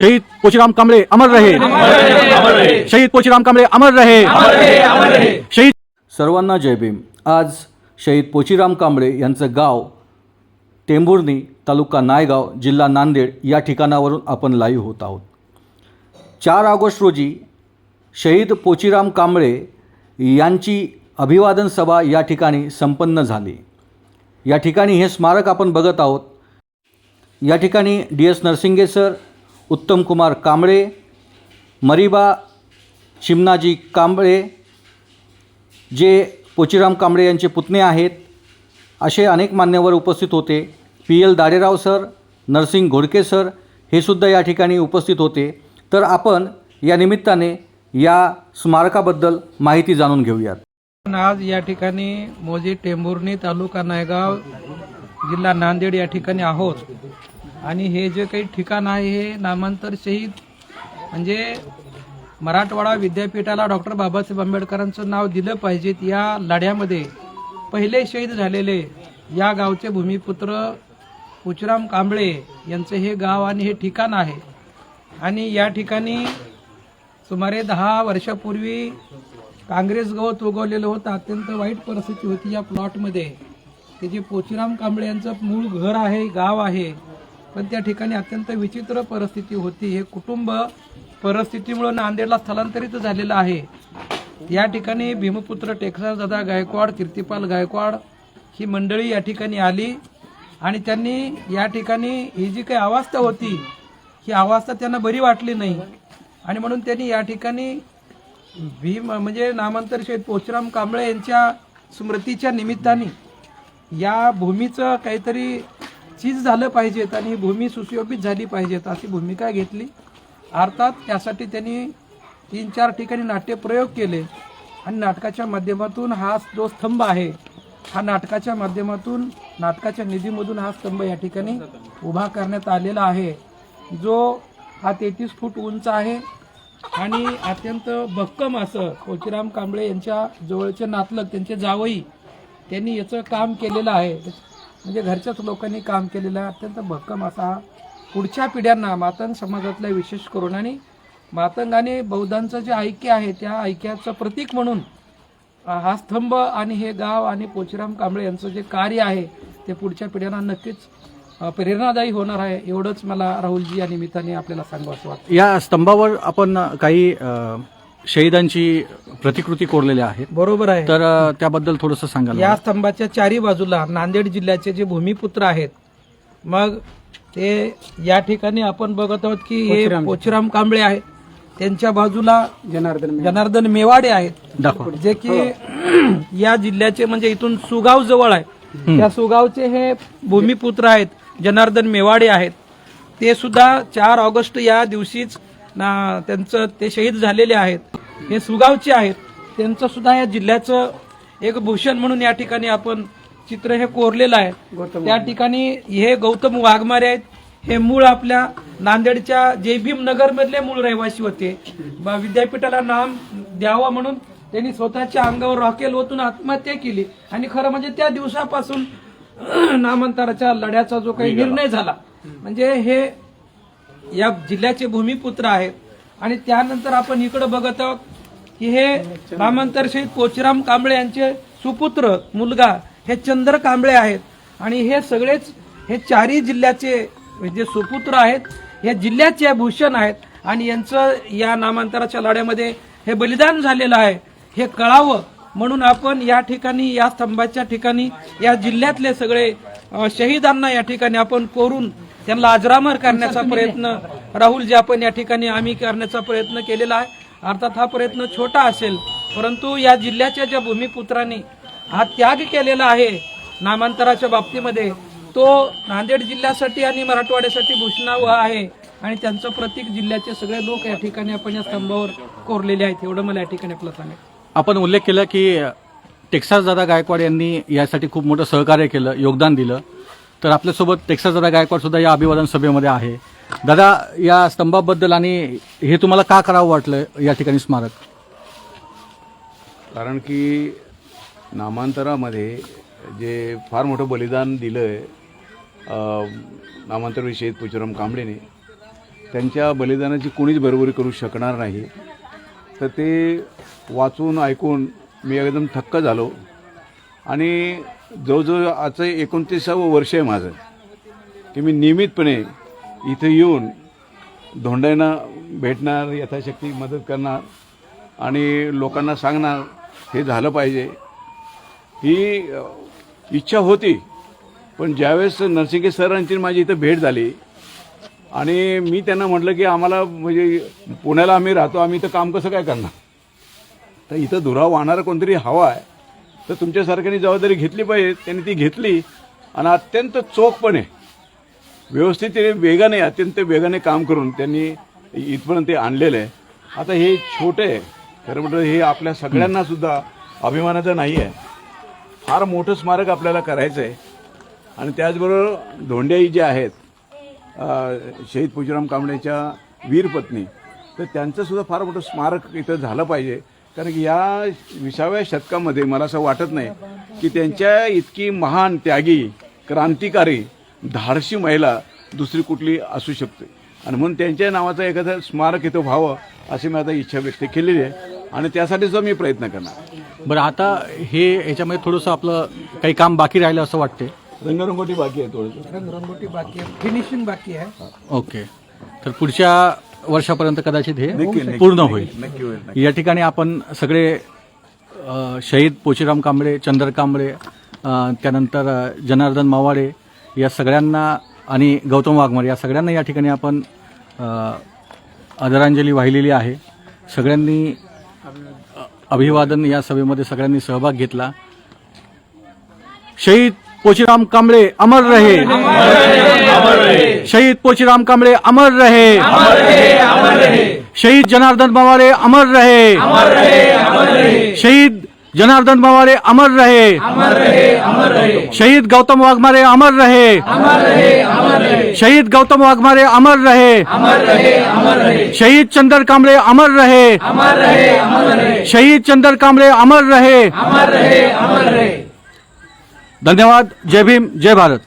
शहीद पोचीराम कांबळे अमर रहे। शहीद पोचीराम कांबळे अमर रहे। शहीद सर्वांना जय भीम. आज शहीद पोचीराम कांबळे यांचं गाव टेंभुर्णी तालुका नायगाव जिल्हा नांदेड या ठिकाणावरून आपण लाईव्ह होत आहोत. चार ऑगस्ट रोजी शहीद पोचीराम कांबळे यांची अभिवादन सभा या ठिकाणी संपन्न झाली. या ठिकाणी हे स्मारक आपण बघत आहोत. या ठिकाणी D S Narsinge sir Uttamkumar Kamble Mariba Chimnaji Kamble जे पोचीराम कांबळे यांचे पुतणे आहेत असे अनेक मान्यवर उपस्थित होते. P. L. Daderao sir Narsing Ghodke sir हे सुद्धा या ठिकाणी उपस्थित होते. तर आपण या निमित्ताने या स्मारकाबद्दल माहिती जाणून घेऊयात. आज या ठिकाणी मोजी टेंभुर्णी तालुका नायगाव जिल्हा नांदेड या ठिकाणी आहोत. आणि हे जे काही ठिकाण आहे हे नामांतर शहीद म्हणजे मराठवाडा विद्यापीठाला डॉक्टर बाबासाहेब आंबेडकरांचं नाव दिलं पाहिजेत. या लढ्यामध्ये पहिले शहीद झालेले या गावचे भूमिपुत्र पुचराम कांबळे यांचं हे गाव आणि हे ठिकाण आहे. आणि या ठिकाणी सुमारे दहा वर्षापूर्वी काँग्रेस गवत उगवलेलं होतं. अत्यंत वाईट परिस्थिती होती या प्लॉटमध्ये ते जे पोचराम कांबळे यांचं मूळ घर आहे गाव आहे पण त्या ठिकाणी अत्यंत विचित्र परिस्थिती होती. हे कुटुंब परिस्थितीमुळं नांदेडला स्थलांतरित झालेलं आहे. या ठिकाणी भीमपुत्र टेक्सास दादा गायकवाड कीर्तिपाल गायकवाड ही मंडळी या ठिकाणी आली आणि त्यांनी या ठिकाणी ही जी काही अवस्था होती ही अवस्था त्यांना बरी वाटली नाही. आणि म्हणून त्यांनी या ठिकाणी भीम म्हणजे नामांतर शहीद पोचराम कांबळे यांच्या स्मृतीच्या निमित्ताने या भूमीचं काहीतरी चीज झालं पाहिजेत आणि ही भूमी सुशोभित झाली पाहिजेत अशी भूमिका घेतली. अर्थात त्यासाठी त्यांनी तीन चार ठिकाणी नाट्यप्रयोग केले. आणि नाटकाच्या माध्यमातून हा जो स्तंभ आहे हा नाटकाच्या माध्यमातून नाटकाच्या निधीमधून हा स्तंभ या ठिकाणी उभा करण्यात आलेला आहे. जो हा तेहतीस फूट उंच आहे आणि अत्यंत भक्कम असं कोचीराम कांबळे यांच्या जवळचे नातलग त्यांचे जावई त्यांनी याचं काम केलेलं आहे. म्हणजे घरच्याच लोकांनी काम केलेलं आहे अत्यंत भक्कम असा पुढच्या पिढ्यांना मातंग समाजातल्या विशेष करून आणि मातंग आणि बौद्धांचं जे ऐक्य आहे त्या ऐक्याचं प्रतीक म्हणून हा स्तंभ आणि हे गाव आणि पोचीराम कांबळे यांचं जे कार्य आहे ते पुढच्या पिढ्यांना नक्कीच प्रेरणादायी होणार आहे एवढंच मला राहुलजी या निमित्ताने आपल्याला सांगावं वाटतं. या स्तंभावर आपण काही शहीदांची प्रतिकृती कोरलेल्या आहेत. बरोबर आहे. तर अ, त्याबद्दल थोडंसं सांगाल या स्तंभाच्या चारी बाजूला नांदेड जिल्ह्याचे जे भूमिपुत्र आहेत मग ते या ठिकाणी आपण बघत आहोत की हे पोचराम कांबळे आहेत. त्यांच्या बाजूला जनार्दन जनार्दन मेवाडे आहेत. दाखवा. जे की या जिल्ह्याचे म्हणजे इथून सुगाव जवळ आहे. त्या सुगावचे हे भूमिपुत्र आहेत जनार्दन मेवाडे आहेत. ते सुद्धा चार ऑगस्ट या दिवशीच ना त्यांचं ते शहीद झालेले आहेत हे सुगावचे आहेत त्यांचं सुद्धा या जिल्ह्याचं एक भूषण म्हणून या ठिकाणी आपण चित्र हे कोरलेलं आहे. त्या ठिकाणी हे गौतम वाघमारे आहेत. हे मूळ आपल्या नांदेडच्या जय भीम नगर मधले मूळ रहिवासी होते. ब- विद्यापीठाला नाम द्यावं म्हणून त्यांनी स्वतःच्या अंगावर रॉकेल ओतून आत्महत्या केली. आणि खरं म्हणजे त्या दिवसापासून नामांतराच्या लढ्याचा जो काही निर्णय झाला. म्हणजे हे या जिल्ह्याचे भूमिपुत्र आहेत. आणि त्यानंतर आपण इकडे बघत आहोत की हे नामांतर शहीद पोचराम कांबळे यांचे सुपुत्र मुलगा हे चंद्र कांबळे आहेत. आणि हे सगळेच हे चारही जिल्ह्याचे जे सुपुत्र आहेत. हे जिल्ह्याचे भूषण आहेत. आणि यांचं या नामांतराच्या लढ्यामध्ये हे बलिदान झालेलं आहे. हे कळावं म्हणून आपण या ठिकाणी या स्तंभाच्या ठिकाणी या जिल्ह्यातले सगळे शहीदांना या ठिकाणी आपण कोरून त्यांना अजरामर करण्याचा प्रयत्न. राहुल जे आपण या ठिकाणी आम्ही करण्याचा प्रयत्न केलेला आहे अर्थात हा प्रयत्न छोटा असेल परंतु या जिल्ह्याच्या ज्या भूमिपुत्रांनी हा त्याग केलेला आहे नामांतराच्या बाबतीमध्ये तो नांदेड जिल्ह्यासाठी आणि मराठवाड्यासाठी भूषणावह आहे आणि त्यांचं प्रतीक जिल्ह्याचे सगळे लोक या ठिकाणी आपण या स्तंभावर कोरलेले आहेत. एवढं मला या ठिकाणी आपलं सांगायचं आपण उल्लेख केला की टेक्सास दादा गायकवाड यांनी यासाठी खूप मोठं सहकार्य केलं योगदान दिलं. तर आपल्यासोबत टेक्सास दादा गायकवाड सुद्धा या अभिवादन सभेमध्ये आहे. दादा या स्तंभाबद्दल आणि हे तुम्हाला का करावं वाटलं या ठिकाणी स्मारक? कारण की नामांतरामध्ये जे फार मोठं बलिदान दिलं आहे नामांतर शहीद पुचुराम कांबळेने त्यांच्या बलिदानाची कोणीच बरोबरी करू शकणार नाही. तर ते वाचून ऐकून मी एकदम थक्क झालो. आणि जवळजवळ आजचं एकोणतीसावं वर्ष आहे माझं. की मी नियमितपणे इथं येऊन धोंड्यांना भेटणार यथाशक्ती मदत करणार आणि लोकांना सांगणार हे झालं पाहिजे. ही इच्छा होती पण ज्यावेळेस नरसिंगे सरांची माझी इथं भेट झाली आणि मी त्यांना म्हटलं की आम्हाला म्हणजे पुण्याला आम्ही राहतो आम्ही इथं काम कसं काय करणार? तर इथं धुराव वाहणारा कोणतरी हवा आहे. तर तुमच्यासारख्याने जबाबदारी घेतली पाहिजे त्यांनी ती घेतली. आणि अत्यंत चोखपणे व्यवस्थितने वेगाने अत्यंत वेगाने काम करून त्यांनी इथपर्यंत ते आणलेलं. आहे आता हे छोटे आहे. खरं म्हटलं हे आपल्या सगळ्यांना सुद्धा अभिमानाचं नाही आहे. फार मोठं स्मारक आपल्याला करायचं आहे आणि त्याचबरोबर धोंड्याई जे आहेत शहीद पुजीराम कांबळेच्या वीरपत्नी तर त्यांचं सुद्धा फार मोठं स्मारक इथं झालं पाहिजे. कारण की या विसाव्या शतकामध्ये मला असं वाटत नाही की त्यांच्या इतकी महान त्यागी क्रांतिकारी धाडशी महिला दुसरी कुठली असू शकते. आणि म्हणून त्यांच्या नावाचं एखादं स्मारक इथं व्हावं अशी मी आता इच्छा व्यक्त केलेली आहे. आणि त्यासाठीच मी प्रयत्न करणार. बरं आता हे याच्यामध्ये थोडंसं आपलं काही काम बाकी राहिलं असं वाटते रंगरंगोटी बाकी आहे थोडंसं रंगरंगोटी बाकी आहे. फिनिशिंग बाकी आहे. ओके. तर पुढच्या वर्षापर्यंत कदाचित हे पूर्ण होईल. या ठिकाणी आपण सगळे शहीद पोचीराम कांबळे चंद्र कांबळे त्यानंतर जनार्दन मावाडे या सगळ्यांना आणि गौतम वाघमारे या सगळ्यांना या ठिकाणी आपण आदरांजली वाहिलेली आहे. सगळ्यांनी अभिवादन या सभेमध्ये सगळ्यांनी सहभाग घेतला. शहीद पोचीराम कांबळे अमर रहे। शहीद पोचीराम कांबळे अमर रहे। शहीद जनार्दन मवारे अमर रहे। शहीद जनार्दन मवारे अमर रहे। शहीद गौतम वाघमारे अमर रहे। शहीद गौतम वाघमारे अमर रहे। शहीद चंदर कांबळे अमर रहे। शहीद चंदर कांबळे अमर रहे। धन्यवाद. जय भीम जय भारत.